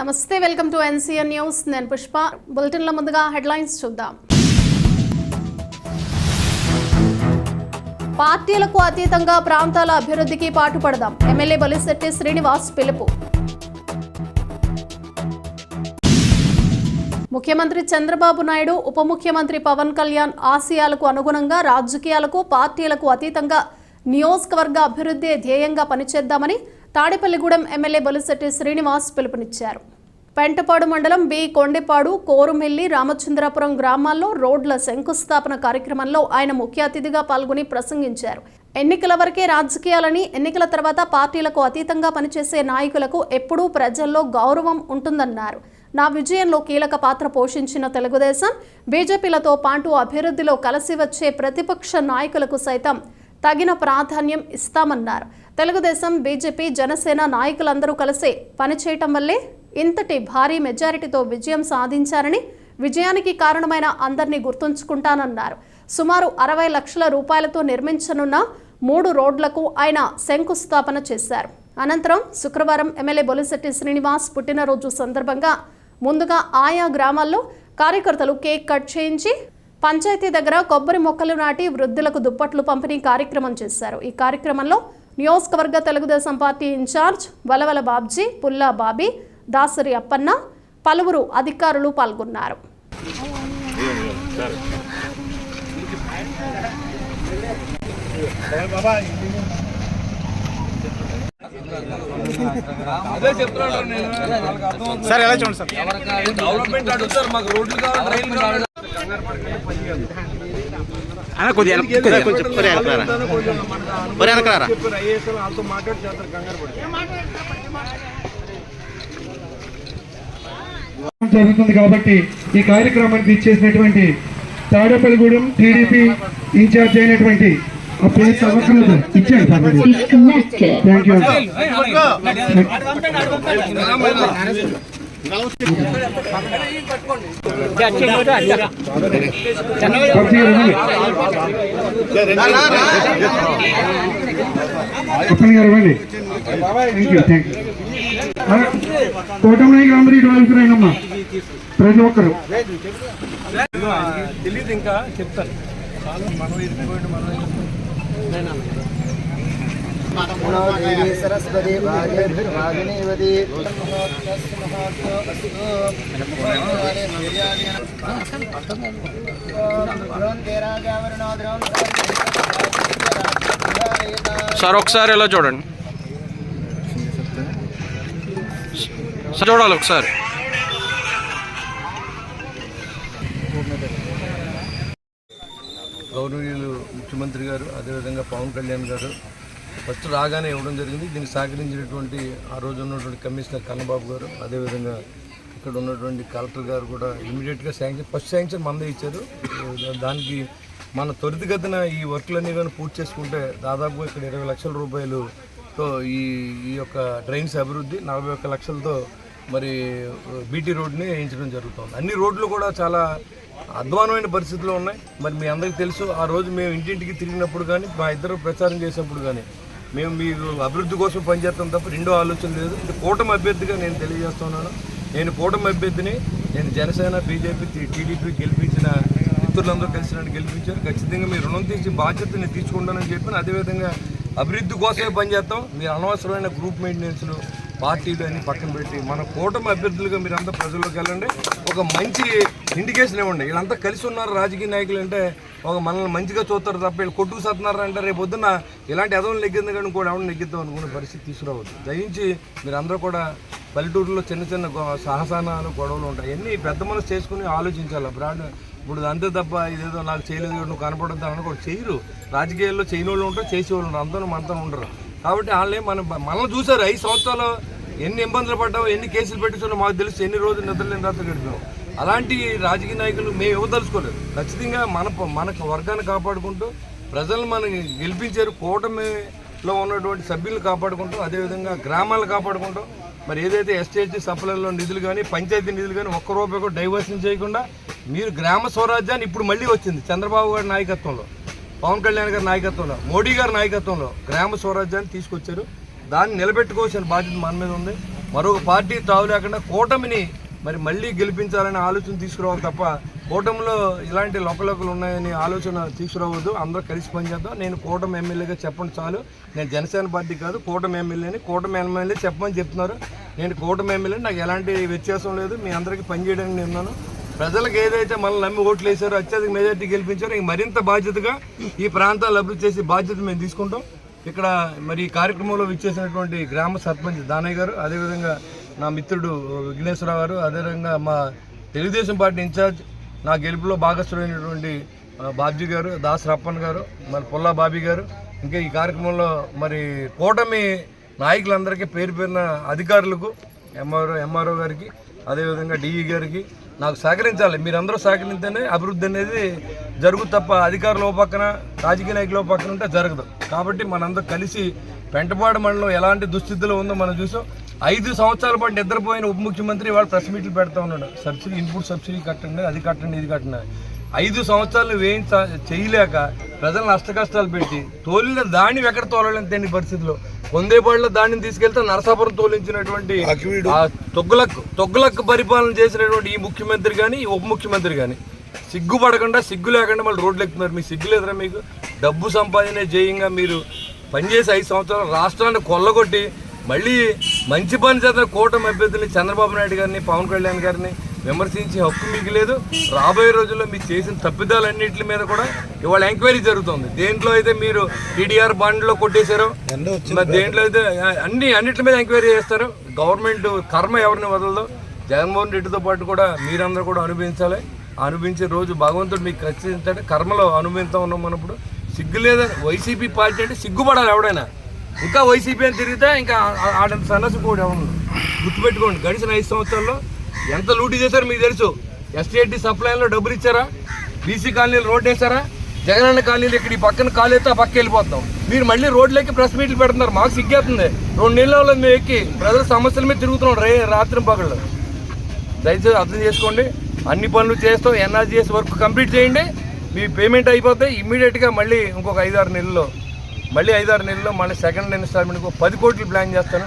నమస్తే welcome to NCN news. నేను పుష్ప. బులెటిన్ల ముందుగా హెడ్లైన్స్ చూద్దాం. పార్టీలకు అతీతంగా ప్రాంతాల అభివృద్ధికి పాటుపడదాం. ఎమ్మెల్యే బలిశెట్టి శ్రీనివాస్ పిలుపు. ముఖ్యమంత్రి చంద్రబాబు నాయుడు ఉప ముఖ్యమంత్రి పవన్ కళ్యాణ్ ఆశయాలకు అనుగుణంగా రాజకీయాలకు పార్టీలకు అతీతంగా నియోజకవర్గ అభివృద్ధి ధ్యేయంగా పనిచేద్దామని తాడేపల్లిగూడెం ఎమ్మెల్యే బొలిశెట్టి శ్రీనివాస్ పిలుపునిచ్చారు. పెంటపాడు మండలం బి కొండెపాడు కోరుమిల్లి రామచంద్రాపురం గ్రామాల్లో రోడ్ల శంకుస్థాపన కార్యక్రమంలో ఆయన ముఖ్య అతిథిగా పాల్గొని ప్రసంగించారు. ఎన్నికల వరకే రాజకీయాలని ఎన్నికల తర్వాత పార్టీలకు అతీతంగా పనిచేసే నాయకులకు ఎప్పుడూ ప్రజల్లో గౌరవం ఉంటుందన్నారు. నా విజయంలో కీలక పాత్ర పోషించిన తెలుగుదేశం బీజేపీలతో పాటు అభివృద్ధిలో కలిసి వచ్చే ప్రతిపక్ష నాయకులకు సైతం తగిన ప్రాధాన్యం ఇస్తామన్నారు. తెలుగుదేశం బీజేపీ జనసేన నాయకులందరూ కలిసి పనిచేయటం వల్లే ఇంతటి భారీ మెజారిటీతో విజయం సాధించారని విజయానికి కారణమైన అందరినీ గుర్తుంచుకుంటానన్నారు. సుమారు అరవై లక్షల రూపాయలతో నిర్మించనున్న మూడు రోడ్లకు ఆయన శంకుస్థాపన చేశారు. అనంతరం శుక్రవారం ఎమ్మెల్యే బొలిశెట్టి శ్రీనివాస్ పుట్టినరోజు సందర్భంగా ముందుగా ఆయా గ్రామాల్లో కార్యకర్తలు కేక్ కట్ చేయించి పంచాయతీ దగ్గర కొబ్బరి మొక్కలు నాటి వృద్ధులకు దుప్పట్లు పంపిణీ కార్యక్రమం చేశారు. ఈ కార్యక్రమంలో నియోజకవర్గ Telugu Desam party in charge Valavala Babji Pulla Bobby Dasari Appanna పలువురు అధికారులు పాల్గొన్నారు. అదే చెప్తున్నాను నేను సార్ ఎలా చూడండి సార్? డెవలప్మెంట్ అడుగుతారు మాకు రోడ్లు కావాలి రైలు కావాలి. అన్న కొద్దిగా కొద్దిగా కొంచెం వెనకరారా వెనకరారా కంగారు పడి జరుగుతుంది కాబట్టి ఈ కార్యక్రమానికి ఇచ్చేసినటువంటి తాడేపల్లిగూడెం టీడీపీ ఇన్ఛార్జ్ అయినటువంటి ఆ పేరు చదవకలేదు ఇచ్చాను సార్. థ్యాంక్ యూ పబ్జీ నాయకులు అందరూ ఇటు ప్రతి ఒక్కరు తెలియదు ఇంకా చెప్తాను మనం ఇరిగిపోయింది మనం దేవి సరస్వతి భాగేర్భిర్భాగినీవతి సార్ ఒకసారి ఎలా చూడండి? సార్ చూడాలి ఒకసారి. గౌరవనీయులు ముఖ్యమంత్రి గారు అదేవిధంగా పవన్ కళ్యాణ్ గారు ఫస్ట్ రాగానే ఇవ్వడం జరిగింది. దీనికి సహకరించినటువంటి ఆ రోజు ఉన్నటువంటి కమిషనర్ కన్నబాబు గారు అదేవిధంగా ఇక్కడ ఉన్నటువంటి కలెక్టర్ గారు కూడా ఇమీడియట్గా శాంక్షన్ ఫస్ట్ శాంక్షన్ మందే ఇచ్చారు. దానికి మన త్వరితగతిన ఈ వర్క్లన్నీ కానీ పూర్తి చేసుకుంటే దాదాపుగా ఇక్కడ ఇరవై లక్షల రూపాయలుతో ఈ ఈ యొక్క డ్రైన్స్ అభివృద్ధి నలభై ఒక్క లక్షలతో మరి బీటీ రోడ్ని వేయించడం జరుగుతుంది. అన్ని రోడ్లు కూడా చాలా అధ్వానమైన పరిస్థితులు ఉన్నాయి. మరి మీ అందరికీ తెలుసు ఆ రోజు మేము ఇంటింటికి తిరిగినప్పుడు కానీ మా ఇద్దరు ప్రచారం చేసినప్పుడు కానీ మేము మీరు అభివృద్ధి కోసం పనిచేస్తాం తప్ప రెండో ఆలోచన లేదు. ఇది కూటమి అభ్యర్థిగా నేను తెలియజేస్తున్నాను. నేను కూటమి అభ్యర్థిని నేను జనసేన బీజేపీ టీడీపీ గెలిపించిన మిత్రులందరూ కలిసి నన్ను గెలిపించారు. ఖచ్చితంగా మీరు రుణం తీసి బాధ్యతని తీసుకుంటానని చెప్పి అదేవిధంగా అభివృద్ధి కోసమే పనిచేస్తాం. మీరు అనవసరమైన గ్రూప్ మెయింటెనెన్స్లు పార్టీలు అన్ని పక్కన పెట్టి మన కూటమి అభ్యర్థులుగా మీరంతా ప్రజల్లోకి వెళ్ళండి. ఒక మంచి ఇండికేషన్ ఇవ్వండి. వీళ్ళంతా కలిసి ఉన్నారు రాజకీయ నాయకులు అంటే ఒక మనల్ని మంచిగా చూస్తారు తప్ప వీళ్ళు కొట్టుకు సత్తున్నారు అంటే రేపు పొద్దున్న ఇలాంటి ఎదవలు నెగ్గింది కానీ కూడా ఎవరు నెగ్గిద్దాం అనుకునే పరిస్థితి తీసుకురావద్దు. దయించి మీరందరూ కూడా పల్లెటూరులో చిన్న చిన్న గొ- సహసానాలు గొడవలు ఉంటాయి. అన్నీ పెద్ద మనసు చేసుకుని ఆలోచించాలి. బ్రాడ్ ఇప్పుడు అంతే తప్ప ఇదేదో నాకు చేయలేదు నువ్వు కనపడద్దు అని కూడా చేయరు. రాజకీయాల్లో చేయని వాళ్ళు ఉంటారు చేసే వాళ్ళు ఉంటారు. అందరూ మనతో ఉండరు. కాబట్టి వాళ్ళే మన మనల్ని చూసారు. ఐదు సంవత్సరాలు ఎన్ని ఇబ్బందులు పడ్డావు ఎన్ని కేసులు పెట్టించాలో మాకు తెలుసు. ఎన్ని రోజులు నిద్రలేని రాత్రి గడిపాము అలాంటి రాజకీయ నాయకులు మేము ఇవ్వదలుచుకోలేదు. ఖచ్చితంగా మన మన వర్గాన్ని కాపాడుకుంటూ ప్రజలను మనకి గెలిపించారు కూటమిలో ఉన్నటువంటి సభ్యులను కాపాడుకుంటూ అదేవిధంగా గ్రామాలను కాపాడుకుంటూ మరి ఏదైతే ఎస్టీహెచ్ సప్లైలో నిధులు కానీ పంచాయతీ నిధులు కానీ ఒక్క రూపాయి కూడా డైవర్షన్ చేయకుండా మీరు గ్రామ స్వరాజ్యాన్ని ఇప్పుడు మళ్ళీ వచ్చింది చంద్రబాబు గారి నాయకత్వంలో పవన్ కళ్యాణ్ గారి నాయకత్వంలో మోడీ గారి నాయకత్వంలో గ్రామ స్వరాజ్యాన్ని తీసుకొచ్చారు. దాన్ని నిలబెట్టుకోవాల్సిన బాధ్యత మన మీద ఉంది. మరొక పార్టీ తావు లేకుండా కూటమిని మరి మళ్ళీ గెలిపించాలనే ఆలోచన తీసుకురావాలి తప్ప కూటమిలో ఇలాంటి లోకలోకలు ఉన్నాయని ఆలోచన తీసుకురావద్దు. అందరూ కలిసి పనిచేద్దాం. నేను కూటమి ఎమ్మెల్యేగా చెప్పండి చాలు. నేను జనసేన పార్టీ కాదు కూటమి ఎమ్మెల్యేని కూటమి ఎమ్మెల్యే చెప్పమని చెప్తున్నారు. నేను కూటమి ఎమ్మెల్యే నాకు ఎలాంటి వ్యత్యాసం లేదు. మీ అందరికీ పనిచేయడానికి నేను ఉన్నాను. ప్రజలకు ఏదైతే మనల్ని నమ్మి ఓట్లు వేశారో అత్యధిక మెజార్టీ గెలిపించారో ఇంక మరింత బాధ్యతగా ఈ ప్రాంతాలు అభివృద్ధి చేసే బాధ్యత మేము తీసుకుంటాం. ఇక్కడ మరి ఈ కార్యక్రమంలో విచ్చేసినటువంటి గ్రామ సర్పంచ్ దానయ్య గారు అదేవిధంగా నా మిత్రుడు విఘ్నేశ్వరరావు గారు అదేవిధంగా మా తెలుగుదేశం పార్టీ ఇన్ఛార్జ్ నా గెలుపులో భాగస్వామైనటువంటి బాబ్జీ గారు దాస్ రప్పన్ గారు మరి పుల్లా బాబీ గారు ఇంకా ఈ కార్యక్రమంలో మరి కూటమి నాయకులందరికీ పేరు పేరున అధికారులకు ఎంఆర్ఓ ఎంఆర్ఓ గారికి అదేవిధంగా డిఈ గారికి నాకు సహకరించాలి. మీరందరూ సహకరిస్తేనే అభివృద్ధి అనేది జరుగు తప్ప అధికారుల పక్కన రాజకీయ నాయకుల పక్కన ఉంటే జరగదు. కాబట్టి మనందరూ కలిసి పెంటపాడు మండలం ఎలాంటి దుస్థితిలో ఉందో మనం చూసాం. ఐదు సంవత్సరాల పాటు నిద్రపోయిన ఉప ముఖ్యమంత్రి వాళ్ళు ప్రెస్ మీట్లు పెడతా ఉన్నాడు. సబ్సిడీ ఇన్పుట్ సబ్సిడీ కట్టండి అది కట్టండి ఇది కట్టండి. ఐదు సంవత్సరాలు వేయించ చేయలేక ప్రజలను అష్ట కష్టాలు పెట్టి తోలిన దాన్ని ఎక్కడ తోలలేని తెలియని పరిస్థితిలో? కొందేపాడులో దాన్ని తీసుకెళ్తే నరసాపురం తోలించినటువంటి తొగ్గులకు తొగ్గులకు పరిపాలన చేసినటువంటి ఈ ముఖ్యమంత్రి కానీ ఈ ఉప ముఖ్యమంత్రి కానీ సిగ్గుపడకుండా సిగ్గు లేకుండా మళ్ళీ రోడ్లు ఎక్కుతున్నారు. మీకు సిగ్గు లేదురా మీకు? డబ్బు సంపాదనే జయంగా మీరు పనిచేసి ఐదు సంవత్సరాలు రాష్ట్రాన్ని కొల్లగొట్టి మళ్ళీ మంచి పని చేసిన కూటమి అభ్యర్థుల్ని చంద్రబాబు నాయుడు గారిని పవన్ కళ్యాణ్ గారిని విమర్శించే హక్కు మీకు లేదు. రాబోయే రోజుల్లో మీరు చేసిన తప్పిదాలన్నింటి మీద కూడా ఇవాళ ఎంక్వైరీ జరుగుతుంది. దేంట్లో అయితే మీరు టీడీఆర్ బాండ్లో కొట్టేశారో దేంట్లో అయితే అన్ని అన్నిటి మీద ఎంక్వైరీ చేస్తారు. గవర్నమెంట్ కర్మ ఎవరిని వదలదో జగన్మోహన్ రెడ్డితో పాటు కూడా మీరందరూ కూడా అనుభవించాలి. అనుభవించే రోజు భగవంతుడు మీకు ఖచ్చితంటే కర్మలో అనుభవిస్తూ ఉన్నాం మనప్పుడు సిగ్గు లేదా వైసీపీ పార్టీ అంటే సిగ్గుపడాలి ఎవడైనా. ఇంకా వైసీపీ అని తిరిగితే ఇంకా ఆడ ఆడంత సన్నసి కూడా ఎవరు గుర్తుపెట్టుకోండి. గడిచిన ఐదు సంవత్సరాల్లో ఎంత లూటీ చేశారో మీకు తెలుసు. ఎస్టీఐటీ సప్లైన్లో డబ్బులు ఇచ్చారా? బీసీ కాలనీలు రోడ్డు వేశారా? జగనన్న కాలనీలు ఇక్కడ ఈ పక్కన కాలు ఆ పక్క వెళ్ళిపోతాం. మీరు మళ్ళీ రోడ్లకి ప్రెస్ మీట్లు పెడుతున్నారు. మాకు సిగ్గేస్తుంది. రెండు నెలల మేము ఎక్కి ప్రజల సమస్యల మీద తిరుగుతున్నాం రే రాత్రి పగళ్ళు. దయచేసి అర్థం చేసుకోండి. అన్ని పనులు చేస్తాం. ఎన్ఆర్జీఎస్ వర్క్ కంప్లీట్ చేయండి. మీ పేమెంట్ అయిపోతే ఇమ్మీడియట్గా మళ్ళీ ఇంకొక ఐదారు నెలల్లో మళ్ళీ ఐదారు నెలల్లో మళ్ళీ సెకండ్ ఇన్స్టాల్మెంట్కి పది కోట్లు ప్లాన్ చేస్తాను.